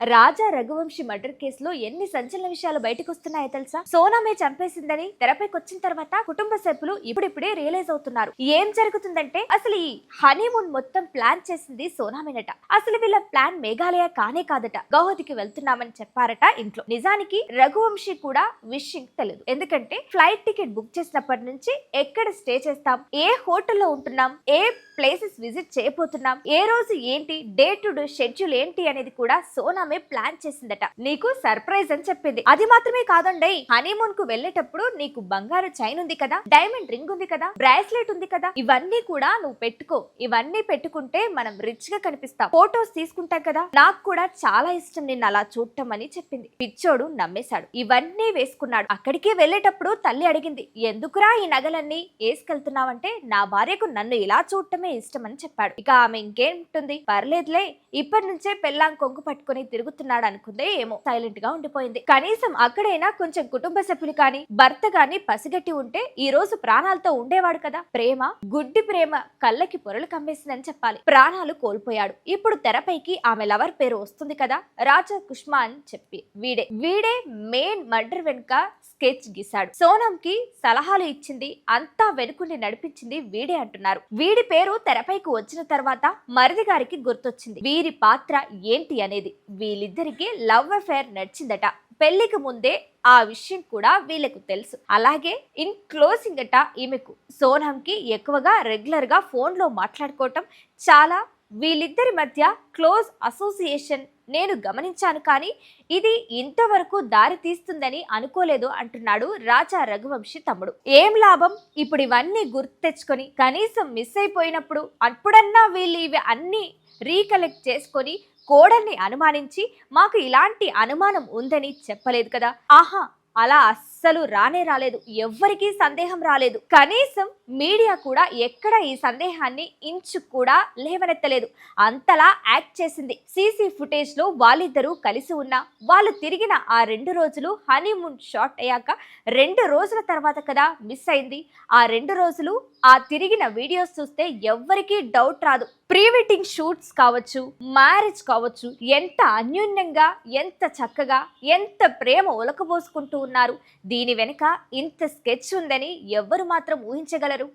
రాజా Raghuvanshi murder కేసులో ఎన్ని సంచలన విషయాలు బయటకు వస్తున్నాయో తెలుసా సోనామే చంపేసిందని తెరపైకి వచ్చిన తర్వాత కుటుంబ సభ్యులు ఇప్పుడిప్పుడే రియలైజ్ అవుతున్నారు. ఏం జరుగుతుందంటే అసలు ఈ హనీమూన్ మొత్తం ప్లాన్ చేసింది సోనామేనట అసలు వీళ్ళ ప్లాన్ మేఘాలయ కానే కాదట. గౌహతికి వెళ్తున్నామని చెప్పారట ఇంట్లో. నిజానికి రఘువంశీ కూడా విషయం తెలియదు. ఎందుకంటే ఫ్లైట్ టికెట్ బుక్ చేసినప్పటి నుంచి ఎక్కడ స్టే చేస్తాం? ఏ హోటల్లో ఉంటున్నాం? ఏ ప్లేసెస్ విజిట్ చేయబోతున్నాం. ఏ రోజు ఏంటి డే టు డే షెడ్యూల్ ఏంటి అనేది కూడా సోనామే ప్లాన్ చేసిందట. నీకు సర్ప్రైజ్ అని చెప్పింది. అది మాత్రమే కాదండి హనీమూన్కు వెళ్ళేటప్పుడు నీకు బంగారు చైన్ ఉంది కదా డైమండ్ రింగ్ ఉంది కదా బ్రాస్లెట్ ఉంది కదా ఇవన్నీ కూడా నువ్వు పెట్టుకో. ఇవన్నీ పెట్టుకుంటే మనం రిచ్గా కనిపిస్తాం. ఫోటోస్ తీసుకుంటాం కదా నాకు కూడా చాలా ఇష్టం నిన్ను అలా చూడటం అని చెప్పింది. పిచ్చోడు నమ్మేశాడు. ఇవన్నీ వేసుకున్నాడు. అక్కడికి వెళ్ళేటప్పుడు తల్లి అడిగింది ఎందుకురా ఈ నగలన్నీ వేసుకెళ్తున్నావంటే నా భార్యకు నన్ను ఇలా చూడటమే ఇష్టం అని చెప్పాడు. ఇక ఆమె ఇంకేంటుంది పర్లేదులే ఇప్పటి నుంచే పెళ్ళాం కొంగు పట్టుకుని తిరుగుతున్నాడు అనుకుందే ఏమో. సైలెంట్గా ఉండిపోయింది. కనీసం అక్కడైనా కొంచెం కుటుంబ సభ్యులు కానీ భర్త గాని పసిగట్టి ఉంటే ఈ రోజు ప్రాణాలతో ఉండేవాడు కదా. ప్రేమ గుడ్డి ప్రేమ కళ్ళకి పొరలు కమ్మేసిందని చెప్పాలి. ప్రాణాలు కోల్పోయాడు. ఇప్పుడు తెరపైకి ఆమె లవర్ పేరు వస్తుంది కదా రాజా కుష్మా అని చెప్పి. వీడే వీడే మెయిన్ మర్డర్ వెనుక స్కెచ్ గీశాడు. సోనం కి సలహాలు ఇచ్చింది అంతా వెనుకుండి నడిపించింది వీడే అంటున్నారు. వీడి పేరు తెరపైకి వచ్చిన తర్వాత మరిది గారికి గుర్తొచ్చింది. వీరి పాత్ర ఏంటి అనేది? వీళ్ళిద్దరికి లవ్ అఫేర్ నడిచిందట. పెళ్ళికి ముందే ఆ విషయం కూడా వీళ్ళకు తెలుసు. అలాగే ఇన్ క్లోజింగ్ అట ఈమెకు. సోనంకి ఎక్కువగా రెగ్యులర్గా ఫోన్లో మాట్లాడుకోవటం చాలా వీళ్ళిద్దరి మధ్య క్లోజ్ అసోసియేషన్ నేను గమనించాను కానీ ఇది ఇంతవరకు దారి తీస్తుందని అనుకోలేదు అంటున్నాడు రాజా రఘువంశీ తమ్ముడు. ఏం లాభం? ఇప్పుడు ఇవన్నీ గుర్తు తెచ్చుకొని కనీసం మిస్ అయిపోయినప్పుడు అప్పుడన్నా వీళ్ళు ఇవి అన్నీ రీకలెక్ట్ చేసుకొని కోడల్ని అనుమానించి మాకు ఇలాంటి అనుమానం ఉందని చెప్పలేదు కదా? ఆహా అలా అస్సలు రానే రాలేదు. ఎవ్వరికీ సందేహం రాలేదు. కనీసం మీడియా కూడా ఎక్కడ ఈ సందేహాన్ని ఇంచు కూడా లేవనెత్తలేదు. అంతలా యాక్ట్ చేసింది. సీసీ ఫుటేజ్లో వాళ్ళిద్దరూ కలిసి ఉన్నా వాళ్ళు తిరిగిన ఆ రెండు రోజులు హనీమూన్ షాట్ అయ్యాక రెండు రోజుల తర్వాత కదా మిస్ అయింది. ఆ రెండు రోజులు ఆ తిరిగిన వీడియోస్ చూస్తే ఎవ్వరికీ డౌట్ రాదు. ప్రీ వెడ్డింగ్ షూట్స్ కావచ్చు మ్యారేజ్ కావచ్చు ఎంత అన్యోన్యంగా ఎంత చక్కగా ఎంత ప్రేమ ఒలకబోసుకుంటూ ఉన్నారు. దీని వెనుక ఇంత స్కెచ్ ఉందని ఎవ్వరు మాత్రం ఊహించగలరు.